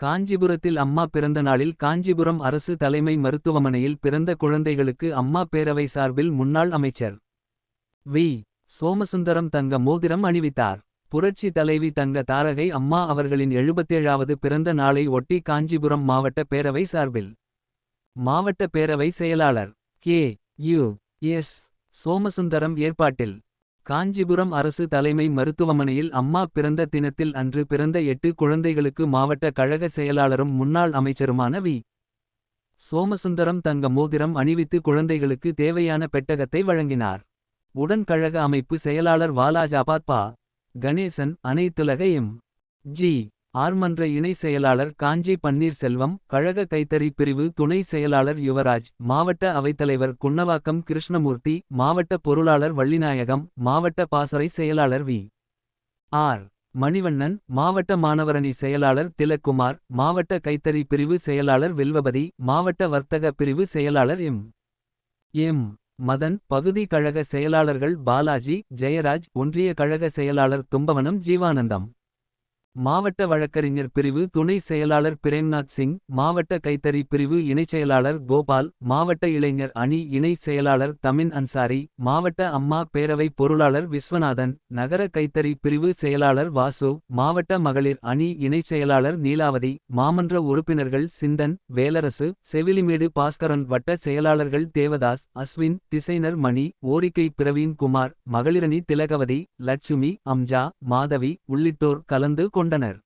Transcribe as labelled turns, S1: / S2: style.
S1: காஞ்சிபுரத்தில் அம்மா பிறந்த நாளில் காஞ்சிபுரம் அரசு தலைமை மருத்துவமனையில் பிறந்த குழந்தைகளுக்கு அம்மா பேரவை சார்பில் முன்னாள் அமைச்சர் வி. சோமசுந்தரம் தங்க மோதிரம் அணிவித்தார். புரட்சி தலைவி தங்க தாரகை அம்மா அவர்களின் எழுபத்தேழாவது பிறந்த நாளை ஒட்டி காஞ்சிபுரம் மாவட்ட பேரவை சார்பில். மாவட்ட பேரவை செயலாளர் கே. யு. எஸ். சோமசுந்தரம் ஏற்பாட்டில் காஞ்சிபுரம் அரசு தலைமை மருத்துவமனையில் அம்மா பிறந்த தினத்தில் அன்று பிறந்த எட்டு குழந்தைகளுக்கு மாவட்ட கழக செயலாளரும் முன்னாள் அமைச்சருமான வி. சோமசுந்தரம் தங்க மோதிரம் அணிவித்து குழந்தைகளுக்கு தேவையான பெட்டகத்தை வழங்கினார். உடன் கழக அமைப்பு செயலாளர் வாலாஜாபாத் பா. கணேசன் அனைத்துலக எம். ஜி. ஆர்மன்ற இணை செயலாளர் காஞ்சி பன்னீர்செல்வம் கழக கைத்தறி பிரிவு துணை செயலாளர் யுவராஜ் மாவட்ட அவைத்தலைவர் குன்னவாக்கம் கிருஷ்ணமூர்த்தி மாவட்ட பொருளாளர் வள்ளிநாயகம் மாவட்ட பாசறை செயலாளர் வி. ஆர். மணிவண்ணன் மாவட்ட மாணவரணி செயலாளர் திலக்குமார் மாவட்ட கைத்தறி பிரிவு செயலாளர் வில்வபதி மாவட்ட வர்த்தக பிரிவு செயலாளர் எம். எம். மதன் பகுதி கழக செயலாளர்கள் பாலாஜி ஜெயராஜ் ஒன்றிய கழக செயலாளர் தும்பவனம் ஜீவானந்தம். மாவட்ட வழக்கறிஞர் பிரிவு துணை செயலாளர் பிரேம்நாத் சிங் மாவட்ட கைத்தறி பிரிவு இணைச் செயலாளர் கோபால் மாவட்ட இளைஞர் அணி இணை செயலாளர் தமின் அன்சாரி மாவட்ட அம்மா பேரவை பொருளாளர் விஸ்வநாதன் நகர கைத்தறி பிரிவு செயலாளர் வாசு மாவட்ட மகளிர் அணி இணைச் செயலாளர் நீலாவதி மாமன்ற உறுப்பினர்கள் சிந்தன் வேலரசு செவிலிமேடு பாஸ்கரன் வட்ட செயலாளர்கள் தேவதாஸ் அஸ்வின் டிசைனர் மணி ஓரிக்கை பிரவீன் குமார் மகளிரணி திலகவதி லட்சுமி அம்ஜா மாதவி உள்ளிட்டோர் கலந்து கொண்டனர்.